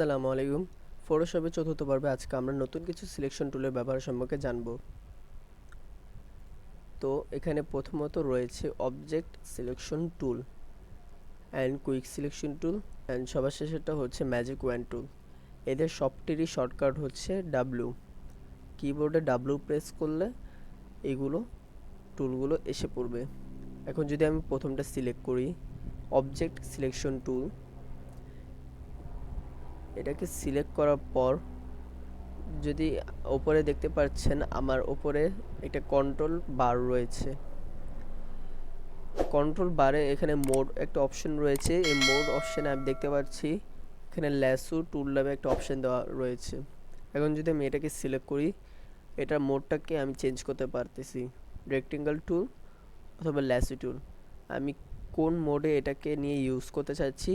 আসসালামু আলাইকুম। ফটোশপের চতুর্থ পর্বে আজকে আমরা নতুন কিছু সিলেকশন টুলের ব্যবহার সম্পর্কে জানব। তো এখানে প্রথমত রয়েছে object selection tool and quick selection tool and সবার শেষেরটা হচ্ছে ম্যাজিক ওয়ান টুল এদের সবটিরই শর্টকাট হচ্ছে ডাব্লু কিবোর্ডে ডাব্লু প্রেস করলে এগুলো টুলগুলো এসে পড়বে। এখন যদি আমি প্রথমটা সিলেক্ট করি অবজেক্ট সিলেকশন টুল এটাকে সিলেক্ট করার পর যদি ওপরে দেখতে পাচ্ছেন আমার ওপরে একটা কন্ট্রোল বার রয়েছে। কন্ট্রোল বারে এখানে মোড একটা অপশন রয়েছে। এই মোড অপশানে আমি দেখতে পাচ্ছি এখানে ল্যাসু টুল নামে একটা অপশন দেওয়া রয়েছে। এখন যদি আমি এটাকে সিলেক্ট করি এটার মোডটাকে আমি চেঞ্জ করতে পারতেছি। রেক্টেঙ্গেল টুল অথবা ল্যাসু টুল আমি কোন মোডে এটাকে নিয়ে ইউজ করতে চাচ্ছি,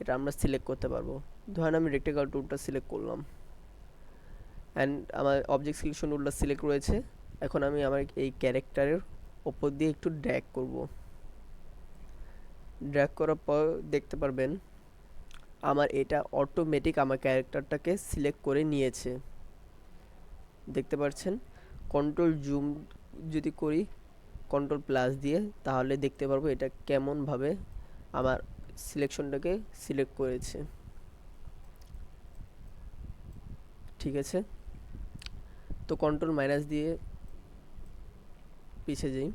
এটা আমরা সিলেক্ট করতে পারব। ধরেন আমি রেক্টেঙ্গেল টুলটা সিলেক্ট করলাম। অ্যান্ড আমার অবজেক্ট সিলেকশন টুলটা সিলেক্ট রয়েছে। এখন আমি আমার এই ক্যারেক্টারের ওপর দিয়ে একটু ড্র্যাগ করব। ড্র্যাগ করার পর দেখতে পারবেন, আমার এটা অটোমেটিক আমার ক্যারেক্টারটাকে সিলেক্ট করে নিয়েছে। দেখতে পাচ্ছেন কন্ট্রোল জুম যদি করি কন্ট্রোল প্লাস দিয়ে, তাহলে দেখতে পারব এটা কেমনভাবে আমার সিলেকশনটাকে সিলেক্ট করেছে। ঠিক আছে? তো কন্ট্রোল মাইনাস দিয়ে পিছিয়ে যাই।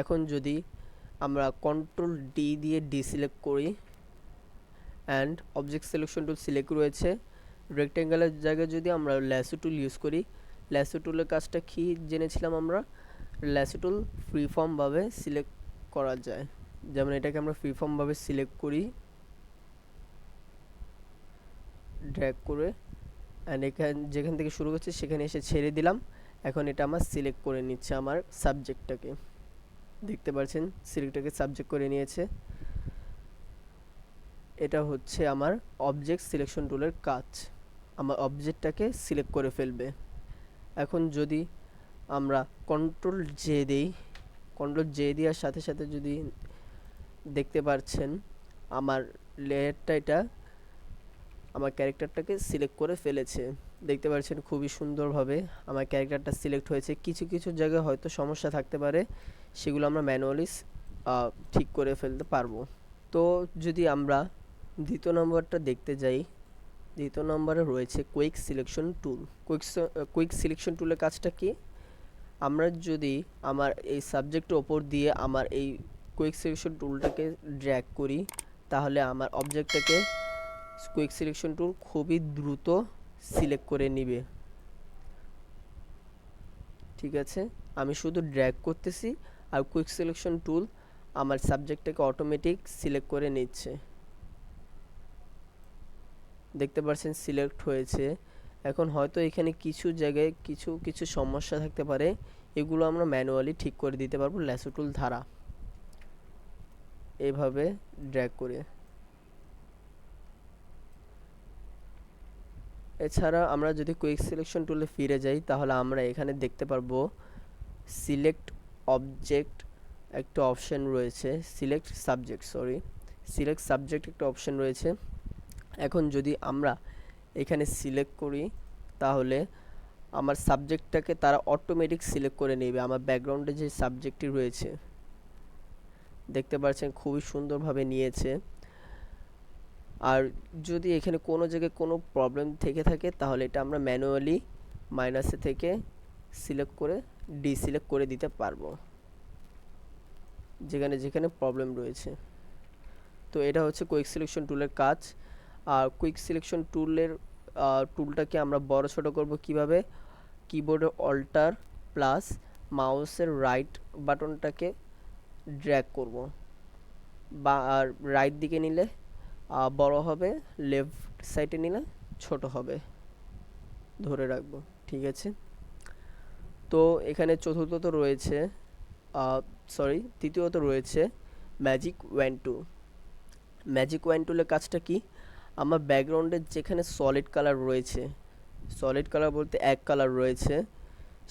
এখন যদি আমরা কন্ট্রোল ডি দিয়ে ডি সিলেক্ট করি and object selection tool select রয়েছে রেক্ট্যাঙ্গেলের জায়গায় যদি আমরা ল্যাসো টুল ইউজ করি ল্যাসো টুলের কাজটা কী জেনেছিলাম আমরা? ল্যাসো টুল ফ্রি ফর্মভাবে সিলেক্ট করা যায়। যেমন এটাকে আমরা ফ্রি ফর্মভাবে সিলেক্ট করি ড্র্যাগ করে অ্যান্ড এখান, যেখান থেকে শুরু করছে, সেখানে এসে ছেড়ে দিলাম। এখন এটা আমার সিলেক্ট করে নিচ্ছে আমার সাবজেক্টটাকে দেখতে পাচ্ছেন সিলেক্টটাকে সাবজেক্ট করে নিয়েছে। এটা হচ্ছে আমার অবজেক্ট সিলেকশন টুলের কাজ। আমার অবজেক্টটাকে সিলেক্ট করে ফেলবে। এখন যদি আমরা কন্ট্রোল জে দিই কন্ট্রোল জে দেওয়ার সাথে সাথে যদি দেখতে পাচ্ছেন আমার লেয়ারটা এটা আমার ক্যারেক্টারটাকে সিলেক্ট করে ফেলেছে। দেখতে পাচ্ছেন খুবই সুন্দরভাবে আমার ক্যারেক্টারটা সিলেক্ট হয়েছে। কিছু কিছু জায়গায় হয়তো সমস্যা থাকতে পারে, সেগুলো আমরা ম্যানুয়ালি ঠিক করে ফেলতে পারব। তো যদি আমরা দ্বিতীয় নম্বরটা দেখতে যাই, দ্বিতীয় নম্বরে রয়েছে quick selection tool quick quick selection টুলের কাজটা কি? আমরা যদি আমার এই সাবজেক্টের ওপর দিয়ে আমার এই কুইক সিলেকশন টুলটাকে ড্র্যাগ করি, তাহলে আমার অবজেক্টটাকে কুইক সিলেকশন টুল খুবই দ্রুত সিলেক্ট করে নিবে। ঠিক আছে? আমি শুধু ড্র্যাগ করতেছি আর কুইক সিলেকশন টুল আমার সাবজেক্টটাকে অটোমেটিক সিলেক্ট করে নিচ্ছে। দেখতে পাচ্ছেন সিলেক্ট হয়েছে। এখন হয়তো এখানে কিছু জায়গায় কিছু কিছু সমস্যা থাকতে পারে। এগুলো আমরা ম্যানুয়ালি ঠিক করে দিতে পারব ল্যাসো টুল ধারা এইভাবে ড্র্যাগ করে। এছাড়া আমরা যদি কুইক সিলেকশন টুলে ফিরে যাই, তাহলে আমরা এখানে দেখতে পারব সিলেক্ট অবজেক্ট একটা অপশন রয়েছে select subject sorry select subject একটা অপশন রয়েছে। এখন যদি আমরা এখানে সিলেক্ট করি, তাহলে আমার সাবজেক্টটাকে তারা অটোমেটিক সিলেক্ট করে নেবে, আমার ব্যাকগ্রাউন্ডে যে সাবজেক্টটি রয়েছে। দেখতে পাচ্ছেন, খুবই সুন্দরভাবে নিয়েছে। আর যদি এখানে কোনো জায়গায় কোনো প্রবলেম থেকে থাকে, তাহলে এটা আমরা ম্যানুয়ালি মাইনাসে থেকে সিলেক্ট করে ডিসিলেক্ট করে দিতে পারব। যেখানে যেখানে প্রবলেম রয়েছে। তো এটা হচ্ছে কুইক সিলেকশন টুলের কাজ। আর কুইক সিলেকশন টুলের টুলটাকে আমরা বড় ছোট করব কীভাবে? কিবোর্ডে অল্টার প্লাস মাউসের রাইট বাটনটাকে ড্র্যাগ করব। বা, আর রাইট দিকে নিলে বড় হবে লেফট সাইডে নিলে ছোট হবে। ধরে রাখব, ঠিক আছে? তো এখানে চতুর্থত রয়েছে সরি তৃতীয়ত রয়েছে magic wand tool magic wand টুলের কাজটা কি? আমার ব্যাকগ্রাউন্ডে যেখানে সলিড কালার রয়েছে সলিড কালার বলতে এক কালার রয়েছে,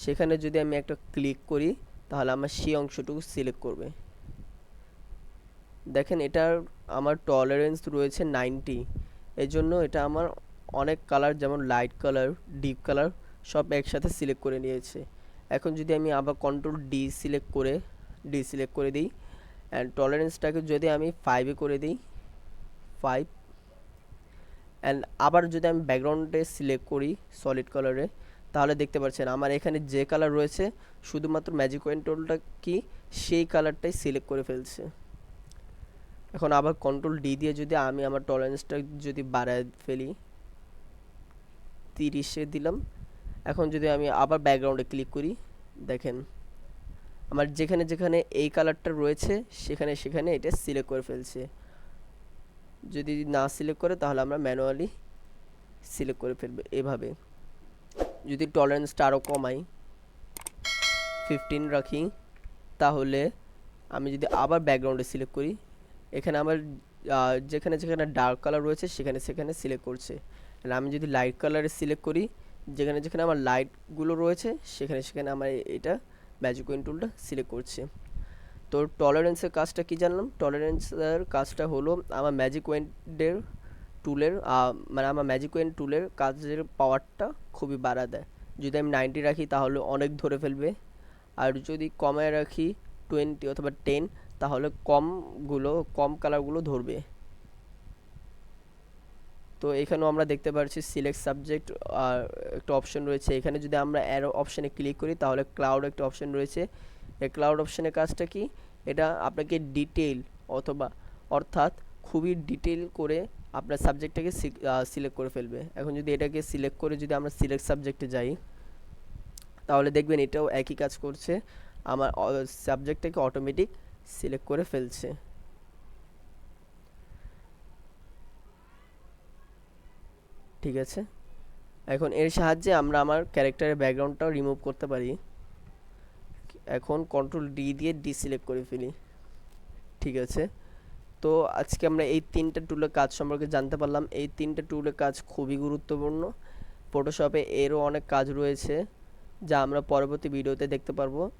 সেখানে যদি আমি একটা ক্লিক করি, তাহলে আমার সেই অংশটুকু সিলেক্ট করবে। দেখেন এটার আমার টলারেন্স রয়েছে নাইনটি এই জন্য এটা আমার অনেক কালার যেমন লাইট কালার ডিপ কালার সব একসাথে সিলেক্ট করে নিয়েছে। এখন যদি আমি আবার কন্ট্রোল ডি সিলেক্ট করে ডি সিলেক্ট করে দিই অ্যান্ড টলারেন্সটাকে যদি আমি ফাইভে করে দিই ফাইভ অ্যান্ড আবার যদি আমি ব্যাকগ্রাউন্ডে সিলেক্ট করি সলিড কালারে তাহলে দেখতে পাচ্ছেন আমার এখানে যে কালার রয়েছে, শুধুমাত্র ম্যাজিক কন্ট্রোলটা কি, সেই কালারটাই সিলেক্ট করে ফেলছে। এখন আবার কন্ট্রোল ডি দিয়ে যদি আমি আমার টলারেন্সটা যদি বাড়ায় ফেলি, তিরিশে দিলাম। এখন যদি আমি আবার ব্যাকগ্রাউন্ডে ক্লিক করি, দেখেন, আমার যেখানে যেখানে এই কালারটা রয়েছে, সেখানে সেখানে এটা সিলেক্ট করে ফেলছে। যদি না সিলেক্ট করে, তাহলে আমরা ম্যানুয়ালি সিলেক্ট করে ফেলবে এভাবে। যদি টলারেন্সটা আরও কমাই ফিফটিন রাখি, তাহলে আমি যদি আবার ব্যাকগ্রাউন্ডে সিলেক্ট করি এখানে আমার যেখানে যেখানে ডার্ক কালার রয়েছে, সেখানে সেখানে সিলেক্ট করছে। আর আমি যদি লাইট কালারে সিলেক্ট করি, যেখানে যেখানে আমার লাইটগুলো রয়েছে, সেখানে সেখানে আমার এটা ম্যাজিক টুলটা সিলেক্ট করছে। তো টলারেন্সের কাজটা কি জানলাম? টলারেন্সের কাজটা হলো আমার ম্যাজিক ওয়েন্ডের টুলের মানে আমার ম্যাজিক ওয়েন টুলের কাজের পাওয়ারটা খুবই বাড়া দেয়। যদি আমি নাইনটি রাখি, তাহলে অনেক ধরে ফেলবে। আর যদি কমায় রাখি টোয়েন্টি অথবা টেন তাহলে কমগুলো কম কালারগুলো ধরবে। তো এখানেও আমরা দেখতে পাচ্ছি সিলেক্ট সাবজেক্ট আর একটা অপশন রয়েছে। এখানে যদি আমরা অ্যারো অপশনে ক্লিক করি, তাহলে ক্লাউড একটা অপশন রয়েছে। এই ক্লাউড অপশনের কাজটা কি? এটা আপনাকে ডিটেইল অথবা অর্থাৎ খুবই ডিটেইল করে আপনার সাবজেক্টটাকে সিলেক্ট করে ফেলবে। এখন যদি এটাকে সিলেক্ট করে যদি আমরা সিলেক্ট সাবজেক্টে যাই, তাহলে দেখবেন এটাও একই কাজ করছে। আমার সাবজেক্টটাকে অটোমেটিক সিলেক্ট করে ফেলছে। ঠিক আছে? এখন এর সাহায্যে আমরা আমার ক্যারেক্টারের ব্যাকগ্রাউন্ডটাও রিমুভ করতে পারি। এখন কন্ট্রোল ডি দিয়ে ডি সিলেক্ট করে ফেলি। ঠিক আছে? তো আজকে আমরা এই তিনটা টুলের কাজ সম্পর্কে জানতে পারলাম। এই তিনটা টুলের কাজ খুবই গুরুত্বপূর্ণ। ফটোশপে এরও অনেক কাজ রয়েছে, যা আমরা পরবর্তী ভিডিওতে দেখতে পারব।